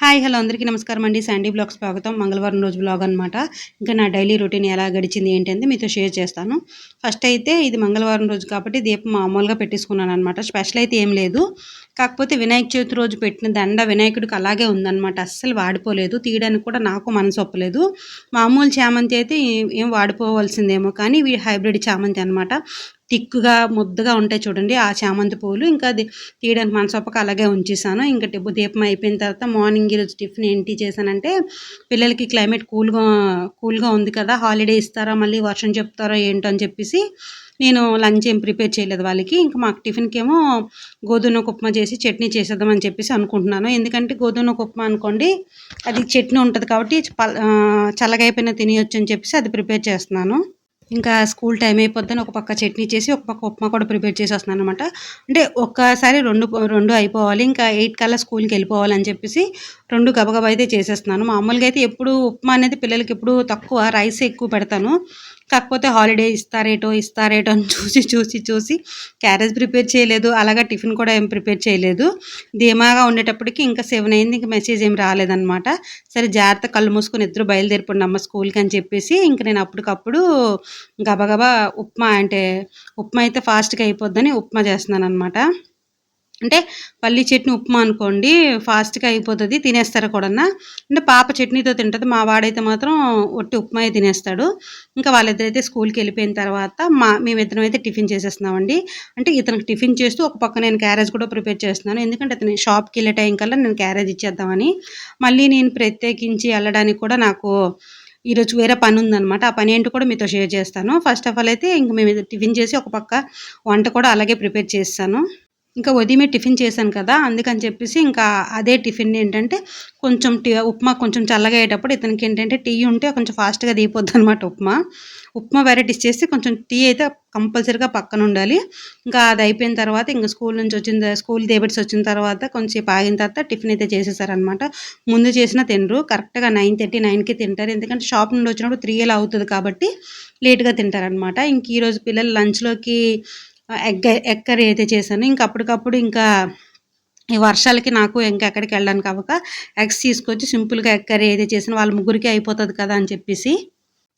Hi hello అందరికీ నమస్కారం అండి. శాండీ బ్లాగ్ స్వాగతం. మంగళవారం రోజు బ్లాగ్ అనమాట ఇంకా నా డైలీ రొటీన్ ఎలా గడిచింది ఏంటి అంటే మీతో షేర్ చేస్తాను. ఫస్ట్ అయితే ఇది మంగళవారం రోజు కాబట్టి దీపం మామూలుగా పెట్టేసుకున్నాను అనమాట స్పెషల్ అయితే ఏం లేదు. కాకపోతే వినాయక చవితి రోజు పెట్టిన దండ వినాయకుడికి అలాగే ఉందన్నమాట. అస్సలు వాడిపోలేదు. తీయడానికి కూడా నాకు మనసు ఒప్పలేదు. మామూలు చామంతి అయితే ఏం వాడిపోవాల్సిందేమో కానీ ఇవి హైబ్రిడ్ చామంతి అనమాట తిక్కుగా ముద్దగా ఉంటాయి చూడండి. ఆ చామంతి పూలు ఇంకా అది తీయడానికి మనసొప్పక అలాగే ఉంచేసాను. ఇంకా టిప్పు దీపం అయిపోయిన తర్వాత మార్నింగ్ ఈరోజు టిఫిన్ ఏంటి చేశానంటే పిల్లలకి క్లైమేట్ కూల్గా కూల్గా ఉంది కదా హాలిడే ఇస్తారా మళ్ళీ వర్షం చెప్తారా ఏంటో అని చెప్పేసి నేను లంచ్ ఏం ప్రిపేర్ చేయలేదు వాళ్ళకి. ఇంకా మాకు టిఫిన్కి ఏమో గోధుమ ఉప్మా చేసి చట్నీ చేసేద్దామని చెప్పేసి అనుకుంటున్నాను. ఎందుకంటే గోధుమ ఉప్మా అనుకోండి అది చట్నీ ఉంటుంది కాబట్టి చల్లగా అయిపోయిన తినేయొచ్చు అని చెప్పేసి అది ప్రిపేర్ చేస్తున్నాను. ఇంకా స్కూల్ టైం అయిపోద్దని ఒక పక్క చట్నీ చేసి ఒక పక్క ఉప్మా కూడా ప్రిపేర్ చేసేస్తున్నాను అనమాట అంటే ఒక్కసారి రెండు రెండు అయిపోవాలి. ఇంకా ఎయిట్ కల్లా స్కూల్కి వెళ్ళిపోవాలని చెప్పేసి రెండు గబగబా అయితే చేసేస్తున్నాను. మామూలుగా అయితే ఎప్పుడు ఉప్మా అనేది పిల్లలకి ఎప్పుడు తక్కువ రైస్ ఎక్కువ పెడతాను. కాకపోతే హాలిడే ఇస్తారేటో ఇస్తారేటో అని చూసి చూసి చూసి క్యారేజ్ ప్రిపేర్ చేయలేదు. అలాగా టిఫిన్ కూడా ఏం ప్రిపేర్ చేయలేదు. ధీమాగా ఉండేటప్పటికి ఇంకా సెవెన్ అయింది. ఇంకా మెసేజ్ ఏం రాలేదనమాట సరే జాగ్రత్త కళ్ళు మూసుకొని ఇద్దరు బయలుదేరిపోండి అమ్మ స్కూల్కి అని చెప్పేసి ఇంక నేను అప్పటికప్పుడు గబగబా ఉప్మా అంటే ఉప్మా అయితే ఫాస్ట్గా అయిపోద్దని ఉప్మా చేస్తున్నాను అనమాట అంటే పల్లి చట్నీ ఉప్మా అనుకోండి ఫాస్ట్గా అయిపోతుంది తినేస్తారు కూడా అంటే పాప చట్నీతో తింటుంది మా వాడైతే మాత్రం ఒట్టి ఉప్మా తినేస్తాడు. ఇంకా వాళ్ళిద్దరైతే స్కూల్కి వెళ్ళిపోయిన తర్వాత మా మేమిద్దరం అయితే టిఫిన్ చేసేస్తున్నామండి. అంటే ఇతనికి టిఫిన్ చేస్తూ ఒక పక్క నేను క్యారేజ్ కూడా ప్రిపేర్ చేస్తున్నాను. ఎందుకంటే అతని షాప్కి వెళ్ళే టైం కల్లా నేను క్యారేజ్ ఇచ్చేద్దామని. మళ్ళీ నేను ప్రత్యేకించి వెళ్ళడానికి కూడా నాకు ఈరోజు వేరే పని ఉందనమాట ఆ పని ఏంటో కూడా మీతో షేర్ చేస్తాను. ఫస్ట్ ఆఫ్ ఆల్ అయితే ఇంక మేము టిఫిన్ చేసి ఒక పక్క వంట కూడా అలాగే ప్రిపేర్ చేస్తాను. ఇంకా ఉదయమే టిఫిన్ చేశాను కదా అందుకని చెప్పేసి ఇంకా అదే టిఫిన్ ఏంటంటే కొంచెం టీ ఉప్మా కొంచెం చల్లగా అయ్యేటప్పుడు ఇతనికి ఏంటంటే టీ ఉంటే కొంచెం ఫాస్ట్గా దిగిపోద్ది అనమాట ఉప్మా. ఉప్మా వెరైటీస్ చేసి కొంచెం టీ అయితే కంపల్సరీగా పక్కన ఉండాలి. ఇంకా అది అయిపోయిన తర్వాత ఇంకా స్కూల్ నుంచి వచ్చిన స్కూల్ దేబెట్స్ వచ్చిన తర్వాత కొంచెం ఆగిన తర్వాత టిఫిన్ అయితే చేసేసారనమాట ముందు చేసిన తినరు కరెక్ట్గా నైన్ థర్టీ నైన్కి తింటారు. ఎందుకంటే షాప్ నుండి వచ్చినప్పుడు త్రీ ఎలా అవుతుంది కాబట్టి లేట్గా తింటారనమాట ఇంక ఈరోజు పిల్లలు లంచ్లోకి ఎగ్ ఎగ్ కర్రీ అయితే చేశాను ఇంకా అప్పటికప్పుడు ఇంకా ఈ వర్షాలకి నాకు ఇంకా ఎక్కడికి వెళ్ళడానికి అవ్వక ఎగ్స్ తీసుకొచ్చి సింపుల్గా ఎగ్ కర్రీ అయితే చేసిన వాళ్ళ ముగ్గురికి అయిపోతుంది కదా అని చెప్పేసి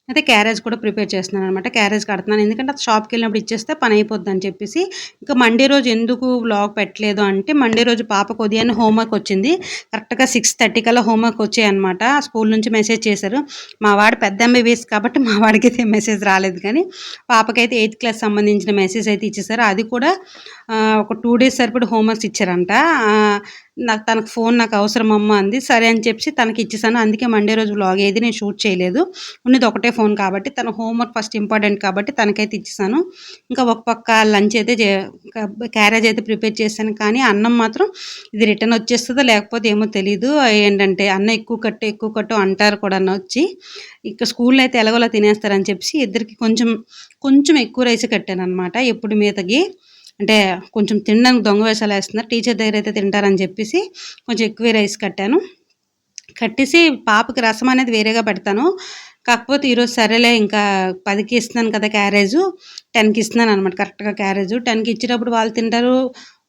అయితే క్యారేజ్ కూడా ప్రిపేర్ చేస్తున్నాను అనమాట క్యారేజ్ కడుతున్నాను. ఎందుకంటే అది షాప్కి వెళ్ళినప్పుడు ఇచ్చేస్తే పని అయిపోద్ది అని చెప్పేసి ఇంకా మండే రోజు ఎందుకు వ్లాగ్ పెట్టలేదు అంటే మండే రోజు పాపకు ఉదయాన్నే హోంవర్క్ వచ్చింది. కరెక్ట్గా సిక్స్ థర్టీ కల్లా హోంవర్క్ వచ్చాయి అనమాట స్కూల్ నుంచి మెసేజ్ చేశారు. మా వాడు పెద్ద ఎంబీబీఎస్ కాబట్టి మా వాడికి అయితే మెసేజ్ రాలేదు కానీ పాపకైతే ఎయిత్ క్లాస్ సంబంధించిన మెసేజ్ అయితే ఇచ్చేసారు. అది కూడా ఒక టూ డేస్ సరిపడి హోంవర్క్స్ ఇచ్చారంట. నాకు తనకు ఫోన్ నాకు అవసరం అమ్మ అంది. సరే అని చెప్పి తనకి ఇచ్చేసాను. అందుకే మండే రోజు వ్లాగ్ ఏది నేను షూట్ చేయలేదు. ఉన్నది ఒకటే ఫోన్ కాబట్టి తన హోంవర్క్ ఫస్ట్ ఇంపార్టెంట్ కాబట్టి తనకైతే ఇచ్చేసాను. ఇంకా ఒక పక్క లంచ్ అయితే క్యారేజ్ అయితే ప్రిపేర్ చేశాను. కానీ అన్నం మాత్రం ఇది రిటర్న్ వచ్చేస్తుందో లేకపోతే ఏమో తెలియదు ఏంటంటే అన్నం ఎక్కువ కట్టు ఎక్కువ కట్టు అంటారు కూడా వచ్చి. ఇక స్కూల్లో అయితే ఎలాగోలా తినేస్తారని చెప్పి ఇద్దరికి కొంచెం కొంచెం ఎక్కువ రైస్ కట్టాను అనమాట ఎప్పుడు మీదకి అంటే కొంచెం తినడానికి దొంగ వేషాలు వేస్తున్నారు. టీచర్ దగ్గర అయితే తింటారని చెప్పేసి కొంచెం ఎక్కువ రైస్ కట్టాను. కట్టేసి పాపకి రసం అనేది వేరేగా పెడతాను. కాకపోతే ఈరోజు సరేలే ఇంకా పదికి ఇస్తున్నాను కదా క్యారేజు టెన్కి ఇస్తున్నాను అనమాట కరెక్ట్గా క్యారేజు. టెన్కి ఇచ్చేటప్పుడు వాళ్ళు తింటారు.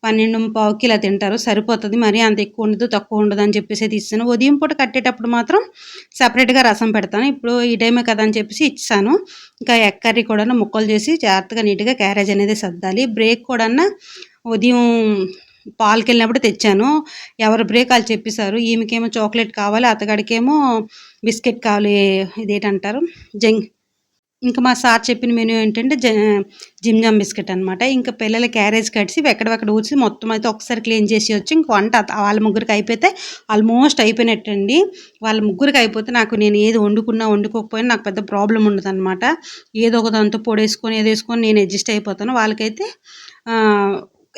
పన్నెండు పావుకి ఇలా తింటారు. సరిపోతుంది. మరి అంత ఎక్కువ ఉండదు తక్కువ ఉండదు అని చెప్పేసి ఇస్తాను. ఉదయం పూట కట్టేటప్పుడు మాత్రం సపరేట్గా రసం పెడతాను. ఇప్పుడు ఈ టైమే కదా అని చెప్పేసి ఇచ్చాను. ఇంకా ఎగ్ కర్రీ కూడా ముక్కలు చేసి జాగ్రత్తగా నీట్గా క్యారేజ్ అనేది సర్దాలి. బ్రేక్ కూడా ఉదయం పాలకి వెళ్ళినప్పుడు తెచ్చాను. ఎవరు బ్రేక్ వాళ్ళు చెప్పేశారు. ఈమెకేమో చాక్లెట్ కావాలి అతగాడికేమో బిస్కెట్ కావాలి ఇదేంటంటారు? జంగ్ ఇంకా మా సార్ చెప్పిన మెనూ ఏంటంటే జిమ్జామ్ బిస్కెట్ అనమాట ఇంకా పిల్లల క్యారేజ్ కడిసి ఎక్కడెక్కడ ఊచి మొత్తం అయితే ఒకసారి క్లీన్ చేసి వచ్చి ఇంక వంట వాళ్ళ ముగ్గురికి అయిపోతే ఆల్మోస్ట్ అయిపోయినట్టండి. వాళ్ళ ముగ్గురికి అయిపోతే నాకు నేను ఏది వండుకున్నా వండుకోకపోయినా నాకు పెద్ద ప్రాబ్లం ఉండదు అనమాట ఏదో ఒక దాంతో పొడేసుకొని ఏదో వేసుకొని నేను అడ్జస్ట్ అయిపోతాను. వాళ్ళకైతే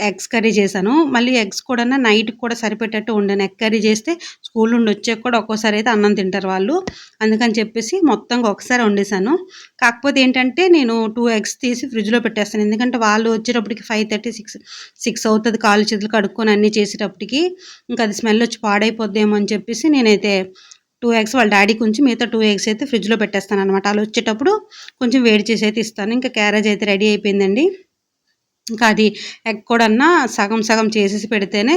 ఎగ్స్ కర్రీ చేశాను. మళ్ళీ ఎగ్స్ కూడా నైట్కి కూడా సరిపెట్టేట్టు ఉండాను. ఎగ్ కర్రీ చేస్తే స్కూల్ నుండి వచ్చాక కూడా ఒక్కోసారి అయితే అన్నం తింటారు వాళ్ళు. అందుకని చెప్పేసి మొత్తంగా ఒకసారి వండేసాను కాకపోతే ఏంటంటే నేను టూ ఎగ్స్ తీసి ఫ్రిడ్జ్లో పెట్టేస్తాను. ఎందుకంటే వాళ్ళు వచ్చేటప్పటికి ఫైవ్ థర్టీ సిక్స్ సిక్స్ అవుతుంది కాలు చేతులు కడుక్కొని అన్నీ చేసేటప్పటికి. ఇంకా అది స్మెల్ వచ్చి పాడైపోద్దేమో అని చెప్పేసి నేనైతే టూ ఎగ్స్ వాళ్ళ డాడీ కొంచెం మిగతా టూ ఎగ్స్ అయితే ఫ్రిడ్జ్లో పెట్టేస్తాను అనమాట వాళ్ళు వచ్చేటప్పుడు కొంచెం వేడి చేసి అయితే ఇస్తాను. ఇంకా క్యారేజ్ అయితే రెడీ అయిపోయిందండి. ఇంకా అది ఎగ్ కూడా సగం సగం చేసేసి పెడితేనే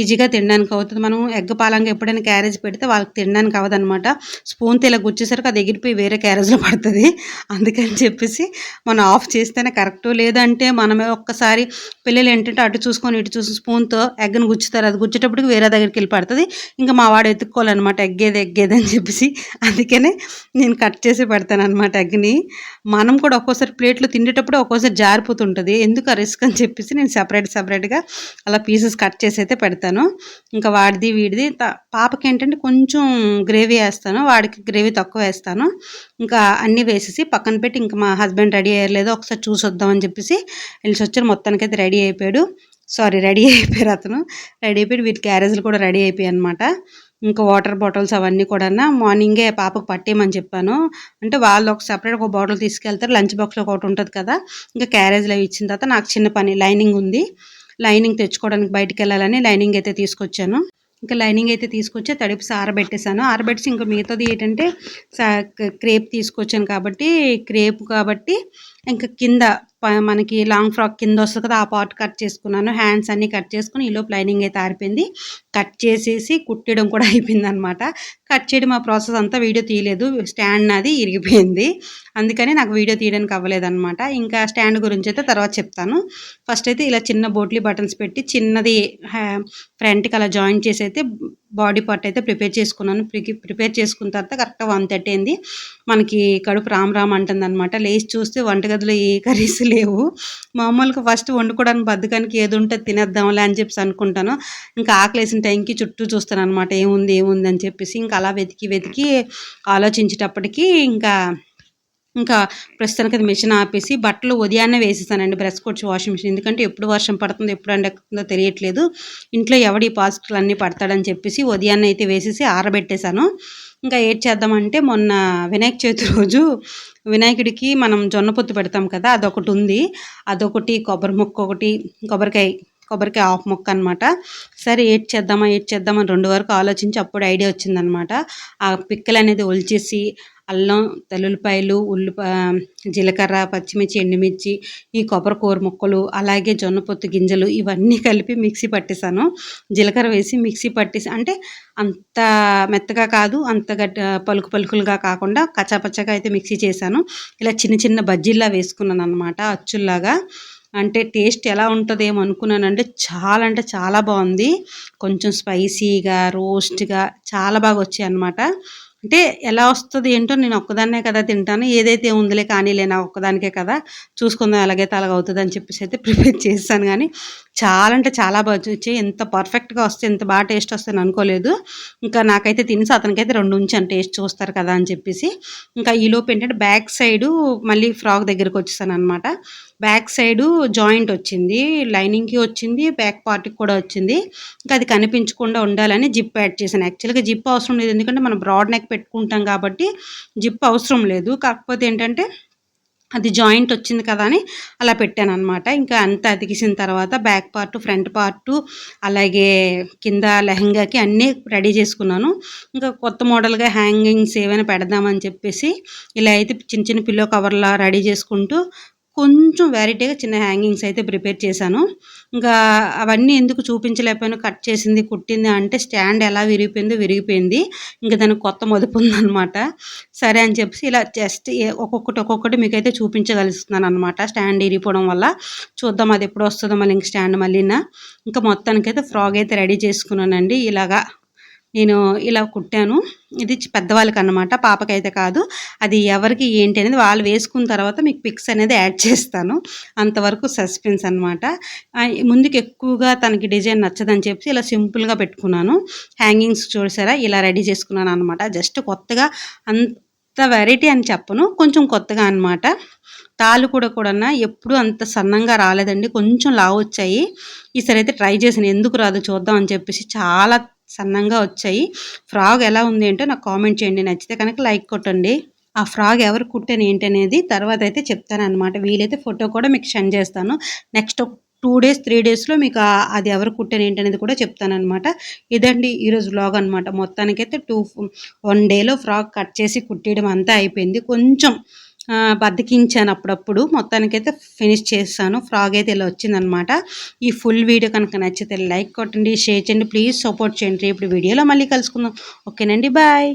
ఈజీగా తినడానికి అవుతుంది. మనం ఎగ్ పాలంగా ఎప్పుడైనా క్యారేజ్ పెడితే వాళ్ళకి తినడానికి అవ్వదనమాట స్పూన్తో ఇలా గుచ్చేసరికి అది ఎగిరిపోయి వేరే క్యారేజ్లో పడుతుంది. అందుకని చెప్పేసి మనం ఆఫ్ చేస్తేనే కరెక్ట్ లేదంటే మనమే ఒక్కసారి పిల్లలు ఏంటంటే అటు చూసుకొని ఇటు చూసి స్పూన్తో ఎగ్ని గుచ్చుతారు. అది గుచ్చేటప్పటికి వేరే దగ్గరికి వెళ్ళి పడుతుంది. ఇంకా మా వాడు ఎత్తుక్కోవాలన్నమాట. ఎగ్గేది ఎగ్గేది అని చెప్పేసి అందుకనే నేను కట్ చేసి పెడతాను అనమాట ఎగ్ని. మనం కూడా ఒక్కోసారి ప్లేట్లో తినేటప్పుడు ఒక్కోసారి జారిపోతుంటుంది. ఎందుకు ఆ రిస్క్ అని చెప్పేసి నేను సపరేట్ సపరేట్గా అలా పీసెస్ కట్ చేసి అయితే పెడతాను. ఇంకా వాడిది వీడిది పాపకి ఏంటంటే కొంచెం గ్రేవీ వేస్తాను. వాడికి గ్రేవీ తక్కువ వేస్తాను. ఇంకా అన్నీ వేసేసి పక్కన పెట్టి ఇంకా మా హస్బెండ్ రెడీ అయ్యలేదో ఒకసారి చూసి వద్దామని చెప్పేసి వెళ్ళి వచ్చారు మొత్తానికైతే రెడీ అయిపోయాడు. సారీ రెడీ అయిపోయారు అతను. రెడీ అయిపోయి వీటి క్యారేజ్లు కూడా రెడీ అయిపోయాయి అనమాట ఇంకా వాటర్ బాటిల్స్ అవన్నీ కూడా మార్నింగే పాపకు పట్టేయమని చెప్పాను. అంటే వాళ్ళు ఒక సపరేట్ ఒక బాటిల్ తీసుకెళ్తారు. లంచ్ బాక్స్లో ఒకటి ఉంటుంది కదా. ఇంకా క్యారేజ్లో ఇచ్చిన తర్వాత నాకు చిన్న పని లైనింగ్ ఉంది. లైనింగ్ తెచ్చుకోవడానికి బయటికి వెళ్ళాలని లైనింగ్ అయితే తీసుకొచ్చాను. ఇంకా లైనింగ్ అయితే తీసుకొచ్చి తడిపి ఆరబెట్టేశాను ఆరబెట్టేసి ఇంకా మిగతాది ఏంటంటే క్రేప్ తీసుకొచ్చాను కాబట్టి క్రేప్ కాబట్టి ఇంకా కింద మనకి లాంగ్ ఫ్రాక్ కింద వస్తుంది కదా ఆ పార్ట్ కట్ చేసుకున్నాను. హ్యాండ్స్ అన్నీ కట్ చేసుకుని ఈలోపు లైనింగ్ అయితే ఆరిపోయింది. కట్ చేసేసి కుట్టడం కూడా అయిపోయింది అనమాట కట్ చేయడం ఆ ప్రాసెస్ అంతా వీడియో తీయలేదు. స్టాండ్ నాది ఇరిగిపోయింది. అందుకని నాకు వీడియో తీయడానికి అవ్వలేదన్నమాట. ఇంకా స్టాండ్ గురించి అయితే తర్వాత చెప్తాను. ఫస్ట్ అయితే ఇలా చిన్న బోట్లీ బటన్స్ పెట్టి చిన్నది ఫ్రంట్కి అలా జాయిన్ చేసి అయితే బాడీ పార్ట్ అయితే ప్రిపేర్ చేసుకున్నాను. ప్రిపేర్ చేసుకున్న తర్వాత కరెక్ట్గా వన్ థర్టీ అయింది. మనకి కడుపు రామ్ రామ్ అంటుంది అనమాట లేచి చూస్తే వంటగదిలో ఏ కర్రీస్ లేవు. మామూలుగా ఫస్ట్ వండుకోవడానికి బద్దకానికి ఏది ఉంటే తినేద్దాంలే అని చెప్పేసి అనుకుంటాను. ఇంకా ఆకలేసిన టైంకి చుట్టూ చూస్తాను అనమాట ఏముంది ఏముంది అని చెప్పేసి. ఇంకా అలా వెతికి వెతికి ఆలోచించేటప్పటికి ఇంకా ఇంకా ప్రస్తుతానికి అది మిషన్ ఆపేసి బట్టలు ఉదయాన్నే వేసేసానండి బ్రష్ కొట్టి వాషింగ్ మిషన్. ఎందుకంటే ఎప్పుడు వర్షం పడుతుందో ఎప్పుడు ఎండెక్కుతుందో తెలియట్లేదు. ఇంట్లో ఎవడి పాజిటివ్లు అన్నీ పడతాడని చెప్పేసి ఉదయాన్నే అయితే వేసేసి ఆరబెట్టేశాను. ఇంకా ఏం చేద్దామంటే మొన్న వినాయక చవితి రోజు వినాయకుడికి మనం జొన్న పొత్తు పెడతాం కదా అదొకటి ఉంది. అదొకటి కొబ్బరి ముక్క ఒకటి కొబ్బరికాయ కొబ్బరికాయ ఆఫ్ ముక్క అనమాట సరే ఏడ్ చేద్దామా ఏడ్ చేద్దామని రెండు వరకు ఆలోచించి అప్పుడు ఐడియా వచ్చిందనమాట ఆ పిక్కలు అనేది ఒలిచేసి అల్లం తెల్లుల్లిపాయలు ఉల్లిపా జీలకర్ర పచ్చిమిర్చి ఎండుమిర్చి ఈ కొబ్బరి కూర ముక్కలు అలాగే జొన్న పొత్తు గింజలు ఇవన్నీ కలిపి మిక్సీ పట్టేశాను. జీలకర్ర వేసి మిక్సీ పట్టేసి అంటే అంత మెత్తగా కాదు అంత గట్ పలుకు పలుకులుగా కాకుండా కచ్చాపచ్చగా అయితే మిక్సీ చేశాను. ఇలా చిన్న చిన్న బజ్జీల్లా వేసుకున్నాను అనమాట అచ్చుల్లాగా. అంటే టేస్ట్ ఎలా ఉంటుందేమో అనుకున్నానంటే చాలా అంటే చాలా బాగుంది. కొంచెం స్పైసీగా రోస్ట్గా చాలా బాగా వచ్చాయి అనమాట అంటే ఎలా వస్తుంది ఏంటో నేను ఒక్కదాన్నే కదా తింటాను. ఏదైతే ఉందిలే కానీ లేనా ఒక్కదానికే కదా. చూసుకుందాం ఎలాగైతే అలాగ అవుతుంది అని చెప్పేసి అయితే ప్రిపేర్ చేస్తాను కానీ చాలా అంటే చాలా బాగా వచ్చాయి. ఎంత పర్ఫెక్ట్గా వస్తే ఎంత బాగా టేస్ట్ వస్తుంది అనుకోలేదు. ఇంకా నాకైతే తినేసి అతనికైతే రెండు ఉంచాను. టేస్ట్ చూస్తారు కదా అని చెప్పేసి. ఇంకా ఈలోపు ఏంటంటే బ్యాక్ సైడు మళ్ళీ ఫ్రాక్ దగ్గరికి వచ్చేసాను అనమాట బ్యాక్ సైడు జాయింట్ వచ్చింది లైనింగ్కి వచ్చింది బ్యాక్ పార్ట్కి కూడా వచ్చింది. ఇంకా అది కనిపించకుండా ఉండాలని జిప్ యాడ్ చేశాను. యాక్చువల్గా జిప్ అవసరం లేదు ఎందుకంటే మనం బ్రాడ్ నెక్ పెట్టుకుంటాం కాబట్టి జిప్ అవసరం లేదు. కాకపోతే ఏంటంటే అది జాయింట్ వచ్చింది కదా అని అలా పెట్టాను అనమాట ఇంకా అంతా అతికిసిన తర్వాత బ్యాక్ పార్ట్ ఫ్రంట్ పార్ట్ అలాగే కింద లెహంగాకి అన్నీ రెడీ చేసుకున్నాను. ఇంకా కొత్త మోడల్గా హ్యాంగింగ్స్ ఏమైనా పెడదామని చెప్పేసి ఇలా అయితే చిన్న చిన్న పిల్లో కవర్లా రెడీ చేసుకుంటూ కొంచెం వెరైటీగా చిన్న హ్యాంగింగ్స్ అయితే ప్రిపేర్ చేశాను. ఇంకా అవన్నీ ఎందుకు చూపించలేకపోయాను కట్ చేసింది కుట్టింది అంటే స్టాండ్ ఎలా విరిగిపోయిందో విరిగిపోయింది. ఇంకా దానికి కొత్త మదుపు ఉందనమాట సరే అని చెప్పేసి ఇలా జస్ట్ ఒక్కొక్కటి ఒక్కొక్కటి మీకైతే చూపించగలుగుతున్నాను అనమాట స్టాండ్ విరిగిపోవడం వల్ల. చూద్దాం అది ఎప్పుడు వస్తుందో మళ్ళీ ఇంక స్టాండ్ మళ్ళీనా. ఇంకా మొత్తానికైతే ఫ్రాగ్ అయితే రెడీ చేసుకున్నానండి. ఇలాగా నేను ఇలా కుట్టాను. ఇది పెద్దవాళ్ళకి అనమాట పాపకైతే కాదు. అది ఎవరికి ఏంటి అనేది వాళ్ళు వేసుకున్న తర్వాత మీకు పిక్స్ అనేది యాడ్ చేస్తాను. అంతవరకు సస్పెన్స్ అనమాట ముందుకు ఎక్కువగా తనకి డిజైన్ నచ్చదని చెప్పి ఇలా సింపుల్గా పెట్టుకున్నాను. హ్యాంగింగ్స్ చూసారా? ఇలా రెడీ చేసుకున్నాను అనమాట జస్ట్ కొత్తగా అంత వెరైటీ అని చెప్పను. కొంచెం కొత్తగా అనమాట తాళ్ళు కూడా కూడా ఎప్పుడు అంత సన్నంగా రాలేదండి. కొంచెం లావు వచ్చాయి. ఈసారి అయితే ట్రై చేసాను ఎందుకు రాదు చూద్దాం అని చెప్పేసి చాలా సన్నంగా వచ్చాయి. ఫ్రాగ్ ఎలా ఉంది అంటే నాకు కామెంట్ చేయండి. నచ్చితే కనుక లైక్ కొట్టండి. ఆ ఫ్రాగ్ ఎవరు కుట్టాను ఏంటి అనేది తర్వాత అయితే చెప్తాను అనమాట వీలైతే ఫోటో కూడా మీకు సెండ్ చేస్తాను. నెక్స్ట్ టూ డేస్ త్రీ డేస్లో మీకు అది ఎవరు కుట్టాను ఏంటి అనేది కూడా చెప్తానమాట ఇదండి ఈరోజు వ్లాగ్ అనమాట మొత్తానికైతే టూ వన్ డేలో ఫ్రాక్ కట్ చేసి కుట్టేయడం అంతా అయిపోయింది. కొంచెం బద్దకించాను అప్పుడప్పుడు. మొత్తానికైతే ఫినిష్ చేస్తాను ఫ్రాగ్ అయితే ఇలా వచ్చిందనమాట. ఈ ఫుల్ వీడియో కనుక నచ్చితే లైక్ కొట్టండి షేర్ చేయండి. ప్లీజ్ సపోర్ట్ చేయండి. ఇప్పుడు వీడియోలో మళ్ళీ కలుసుకుందాం. ఓకేనండి బాయ్.